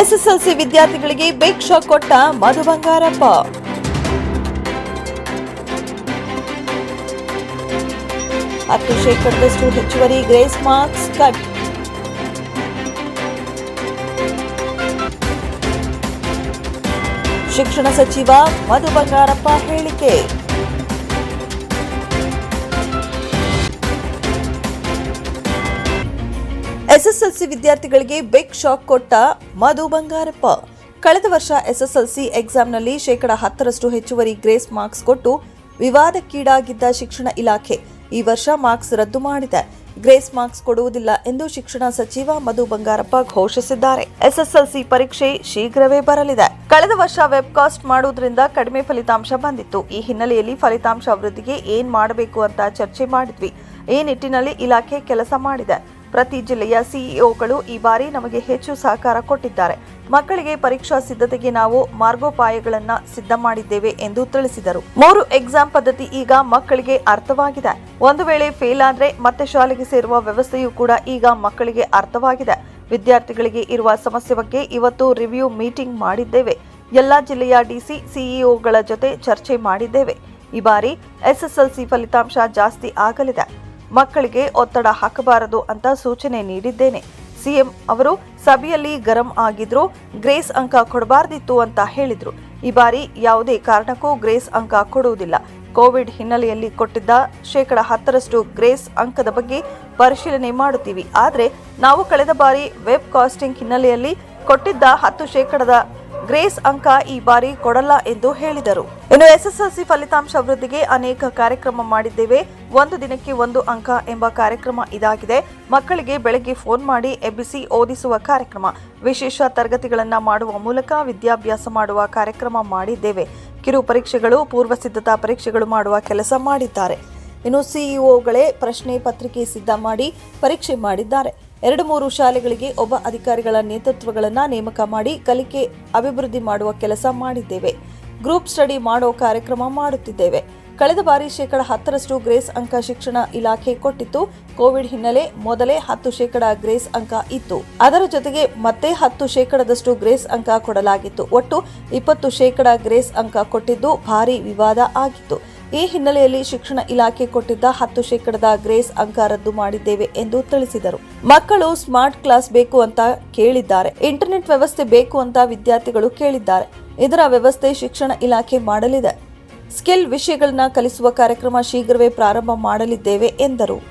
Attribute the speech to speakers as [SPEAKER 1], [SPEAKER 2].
[SPEAKER 1] SSLC ವಿದ್ಯಾರ್ಥಿಗಳಿಗೆ big shock ಕೊಟ್ಟ ಮಧು ಬಂಗಾರಪ್ಪ. ಹತ್ತು ಶೇಕಡದಷ್ಟು ಹೆಚ್ಚುವರಿ ಗ್ರೇಸ್ ಮಾರ್ಕ್ಸ್ ಕಟ್. ಶಿಕ್ಷಣ ಸಚಿವ ಮಧು ಬಂಗಾರಪ್ಪ ಹೇಳಿಕೆ. ಎಸ್ಎಸ್ಎಲ್ಸಿ ವಿದ್ಯಾರ್ಥಿಗಳಿಗೆ ಬಿಗ್ ಶಾಕ್ ಕೊಟ್ಟ ಮಧು ಬಂಗಾರಪ್ಪ. ಕಳೆದ ವರ್ಷ ಎಸ್ಎಸ್ಎಲ್ಸಿ ಎಕ್ಸಾಮ್ನಲ್ಲಿ ಶೇಕಡ ಹತ್ತರಷ್ಟು ಹೆಚ್ಚುವರಿ ಗ್ರೇಸ್ ಮಾರ್ಕ್ಸ್ ಕೊಟ್ಟು ವಿವಾದಕ್ಕೀಡಾಗಿದ್ದ ಶಿಕ್ಷಣ ಇಲಾಖೆ ಈ ವರ್ಷ ಮಾರ್ಕ್ಸ್ ರದ್ದು ಮಾಡಿದೆ. ಗ್ರೇಸ್ ಮಾರ್ಕ್ಸ್ ಕೊಡುವುದಿಲ್ಲ ಎಂದು ಶಿಕ್ಷಣ ಸಚಿವ ಮಧು ಬಂಗಾರಪ್ಪ ಘೋಷಿಸಿದ್ದಾರೆ. ಎಸ್ಎಸ್ಎಲ್ಸಿ ಪರೀಕ್ಷೆ ಶೀಘ್ರವೇ ಬರಲಿದೆ. ಕಳೆದ ವರ್ಷ ವೆಬ್ಕಾಸ್ಟ್ ಮಾಡುವುದರಿಂದ ಕಡಿಮೆ ಫಲಿತಾಂಶ ಬಂದಿತ್ತು. ಈ ಹಿನ್ನೆಲೆಯಲ್ಲಿ ಫಲಿತಾಂಶ ವೃದ್ಧಿಗೆ ಏನ್ ಮಾಡಬೇಕು ಅಂತ ಚರ್ಚೆ ಮಾಡಿದ್ವಿ. ಈ ನಿಟ್ಟಿನಲ್ಲಿ ಇಲಾಖೆ ಕೆಲಸ ಮಾಡಿದೆ. ಪ್ರತಿ ಜಿಲ್ಲೆಯ ಸಿಇಒಗಳು ಈ ಬಾರಿ ನಮಗೆ ಹೆಚ್ಚು ಸಹಕಾರ ಕೊಟ್ಟಿದ್ದಾರೆ. ಮಕ್ಕಳಿಗೆ ಪರೀಕ್ಷಾ ಸಿದ್ಧತೆಗೆ ನಾವು ಮಾರ್ಗೋಪಾಯಗಳನ್ನು ಸಿದ್ಧ ಮಾಡಿದ್ದೇವೆ ಎಂದು ತಿಳಿಸಿದರು. ಮೂರು ಎಕ್ಸಾಮ್ ಪದ್ಧತಿ ಈಗ ಮಕ್ಕಳಿಗೆ ಅರ್ಥವಾಗಿದೆ. ಒಂದು ವೇಳೆ ಫೇಲ್ ಆದರೆ ಮತ್ತೆ ಶಾಲೆಗೆ ಸೇರುವ ವ್ಯವಸ್ಥೆಯೂ ಕೂಡ ಈಗ ಮಕ್ಕಳಿಗೆ ಅರ್ಥವಾಗಿದೆ. ವಿದ್ಯಾರ್ಥಿಗಳಿಗೆ ಇರುವ ಸಮಸ್ಯೆ ಬಗ್ಗೆ ಇವತ್ತು ರಿವ್ಯೂ ಮೀಟಿಂಗ್ ಮಾಡಿದ್ದೇವೆ. ಎಲ್ಲಾ ಜಿಲ್ಲೆಯ ಡಿಸಿ, ಸಿಇಒಗಳ ಜೊತೆ ಚರ್ಚೆ ಮಾಡಿದ್ದೇವೆ. ಈ ಬಾರಿ ಎಸ್ಎಸ್ಎಲ್ಸಿ ಫಲಿತಾಂಶ ಜಾಸ್ತಿ ಆಗಲಿದೆ. ಮಕ್ಕಳಿಗೆ ಒತ್ತಡ ಹಾಕಬಾರದು ಅಂತ ಸೂಚನೆ ನೀಡಿದ್ದೇನೆ. ಸಿಎಂ ಅವರು, ಸಭೆಯಲ್ಲಿ ಗರಂ ಆಗಿದ್ರು, ಗ್ರೇಸ್ ಅಂಕ ಕೊಡಬಾರ್ದಿತ್ತು ಅಂತ ಹೇಳಿದ್ರು. ಈ ಬಾರಿ ಯಾವುದೇ ಕಾರಣಕ್ಕೂ ಗ್ರೇಸ್ ಅಂಕ ಕೊಡುವುದಿಲ್ಲ. ಕೋವಿಡ್ ಹಿನ್ನೆಲೆಯಲ್ಲಿ ಕೊಟ್ಟಿದ್ದ ಶೇಕಡ ಹತ್ತರಷ್ಟು ಗ್ರೇಸ್ ಅಂಕದ ಬಗ್ಗೆ ಪರಿಶೀಲನೆ ಮಾಡುತ್ತೀವಿ. ಆದರೆ, ನಾವು ಕಳೆದ ಬಾರಿ ವೆಬ್ ಕಾಸ್ಟಿಂಗ್ ಹಿನ್ನೆಲೆಯಲ್ಲಿ ಕೊಟ್ಟಿದ್ದ ಹತ್ತು ಶೇಕಡದ ಗ್ರೇಸ್ ಅಂಕ ಈ ಬಾರಿ ಕೊಡಲ್ಲ ಎಂದು ಹೇಳಿದರು. ಇನ್ನು ಎಸ್ಎಸ್ಎಲ್ಸಿ ಫಲಿತಾಂಶ ವೃದ್ಧಿಗೆ ಅನೇಕ ಕಾರ್ಯಕ್ರಮ ಮಾಡಿದ್ದೇವೆ. ಒಂದು ದಿನಕ್ಕೆ ಒಂದು ಅಂಕ ಎಂಬ ಕಾರ್ಯಕ್ರಮ ಇದಾಗಿದೆ. ಮಕ್ಕಳಿಗೆ ಬೆಳಗ್ಗೆ ಫೋನ್ ಮಾಡಿ ಎಬ್ಬಿಸಿ ಓದಿಸುವ ಕಾರ್ಯಕ್ರಮ. ವಿಶೇಷ ತರಗತಿಗಳನ್ನು ಮಾಡುವ ಮೂಲಕ ವಿದ್ಯಾಭ್ಯಾಸ ಮಾಡುವ ಕಾರ್ಯಕ್ರಮ ಮಾಡಿದ್ದೇವೆ. ಕಿರು ಪರೀಕ್ಷೆಗಳು ಪೂರ್ವ ಸಿದ್ಧತಾ ಪರೀಕ್ಷೆಗಳು ಮಾಡುವ ಕೆಲಸ ಮಾಡಿದ್ದಾರೆ. ಇನ್ನು ಸಿಇಒಗಳೇ ಪ್ರಶ್ನೆ ಪತ್ರಿಕೆ ಸಿದ್ಧ ಮಾಡಿ ಪರೀಕ್ಷೆ ಮಾಡಿದ್ದಾರೆ. ಎರಡು ಮೂರು ಶಾಲೆಗಳಿಗೆ ಒಬ್ಬ ಅಧಿಕಾರಿಗಳ ನೇತೃತ್ವಗಳನ್ನು ನೇಮಕ ಮಾಡಿ ಕಲಿಕೆ ಅಭಿವೃದ್ಧಿ ಮಾಡುವ ಕೆಲಸ ಮಾಡಿದ್ದೇವೆ. ಗ್ರೂಪ್ ಸ್ಟಡಿ ಮಾಡೋ ಕಾರ್ಯಕ್ರಮ ಮಾಡುತ್ತಿದ್ದೇವೆ. ಕಳೆದ ಬಾರಿ ಶೇಕಡ ಹತ್ತರಷ್ಟು ಗ್ರೇಸ್ ಅಂಕ ಶಿಕ್ಷಣ ಇಲಾಖೆ ಕೊಟ್ಟಿತ್ತು. ಕೋವಿಡ್ ಹಿನ್ನೆಲೆ ಮೊದಲೇ ಹತ್ತು ಶೇಕಡ ಗ್ರೇಸ್ ಅಂಕ ಇತ್ತು. ಅದರ ಜೊತೆಗೆ ಮತ್ತೆ ಹತ್ತು ಶೇಕಡದಷ್ಟು ಗ್ರೇಸ್ ಅಂಕ ಕೊಡಲಾಗಿತ್ತು. ಒಟ್ಟು ಇಪ್ಪತ್ತು ಶೇಕಡ ಗ್ರೇಸ್ ಅಂಕ ಕೊಟ್ಟಿದ್ದು ಭಾರಿ ವಿವಾದ ಆಗಿತ್ತು. ಈ ಹಿನ್ನೆಲೆಯಲ್ಲಿ ಶಿಕ್ಷಣ ಇಲಾಖೆ ಕೊಟ್ಟಿದ್ದ ಹತ್ತು ಶೇಕಡದ ಗ್ರೇಸ್ ಅಂಕ ರದ್ದು ಮಾಡಿದ್ದೇವೆ ಎಂದು ತಿಳಿಸಿದರು. ಮಕ್ಕಳು ಸ್ಮಾರ್ಟ್ ಕ್ಲಾಸ್ ಬೇಕು ಅಂತ ಕೇಳಿದ್ದಾರೆ. ಇಂಟರ್ನೆಟ್ ವ್ಯವಸ್ಥೆ ಬೇಕು ಅಂತ ವಿದ್ಯಾರ್ಥಿಗಳು ಕೇಳಿದ್ದಾರೆ. ಇದರ ವ್ಯವಸ್ಥೆ ಶಿಕ್ಷಣ ಇಲಾಖೆ ಮಾಡಲಿದೆ. ಸ್ಕಿಲ್ ವಿಷಯಗಳನ್ನ ಕಲಿಸುವ ಕಾರ್ಯಕ್ರಮ ಶೀಘ್ರವೇ ಪ್ರಾರಂಭ ಮಾಡಲಿದ್ದೇವೆ ಎಂದರು.